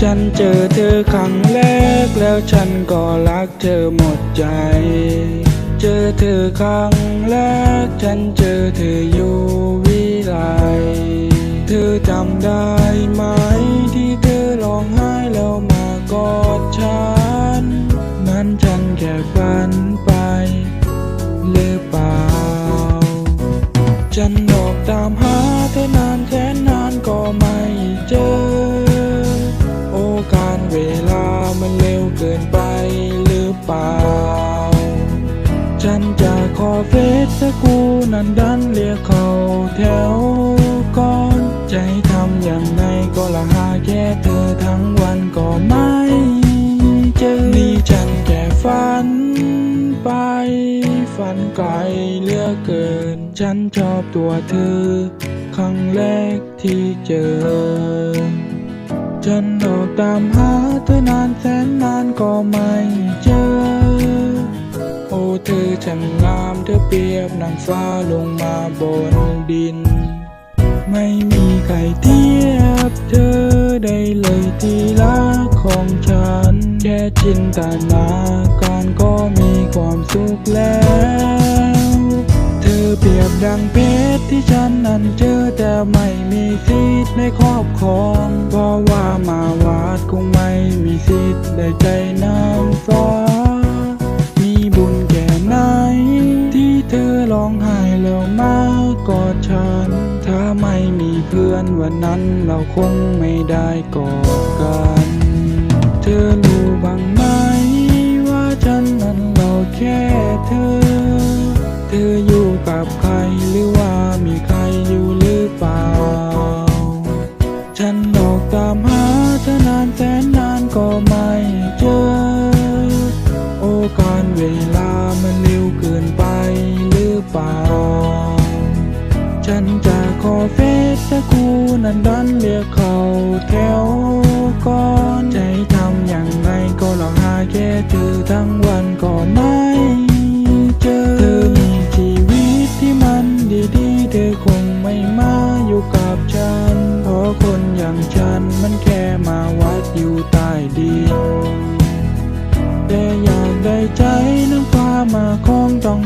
ฉันเจอเธอครั้งแรกแล้วฉันก็รักเธอหมดใจ เจอเธอครั้งแรกฉันเจ เปล่า ฉันจะขอเฟซสกูนั้นดันเรียกเขาแถวก่อนใจทำอย่างไรก็ละหาแค่เธอทั้งวันก็ไม่เจอนี่ฉันแค่ฝันไป ฝันไกลเลือกเกิน ฉันชอบตัวเธอ ครั้งแรกที่เจอฉันออกตามหาเธอนานแสนนานก็ไม่ เธอช่างงามเธอเปรียบนางฟ้าลงมาบนดิน ไม่มีใครเทียบเธอได้เลยที่รักของฉัน แค่จินตนาการก็มีความสุขแล้ว เธอเปรียบดังเพชรที่ฉันนั้นเจอแต่ไม่มีสิทธิ์ในครอบครอง เพราะว่ามาวาดคงไม่มีสิทธิ์ได้ใจนา วันนั้นเราคงไม่ได้กอดกัน เธอรู้บ้างไหมว่าฉันนั้นเราแค่เธอ เธออยู่กับใครหรือว่ามีใครอยู่หรือเปล่า ฉันออกตามหาเธอนานแสนนานก็ไม่เจอ โอการเวลามันเร็วเกินไปหรือเปล่า ฉันจะ อเฟซแต่กูนั้นดันเรียกเขาแถวก่อนใจทำอย่างไรก็หลอกหาแค่เธอทั้งวันก็ไม่เจอเธอมีชีวิตที่มันดีๆ เธอคงไม่มาอยู่กับฉัน เพราะคนอย่างฉันมันแค่มาวัดอยู่ใต้ดินแต่อยากได้ใจน้ำฟ้ามาคงต้อง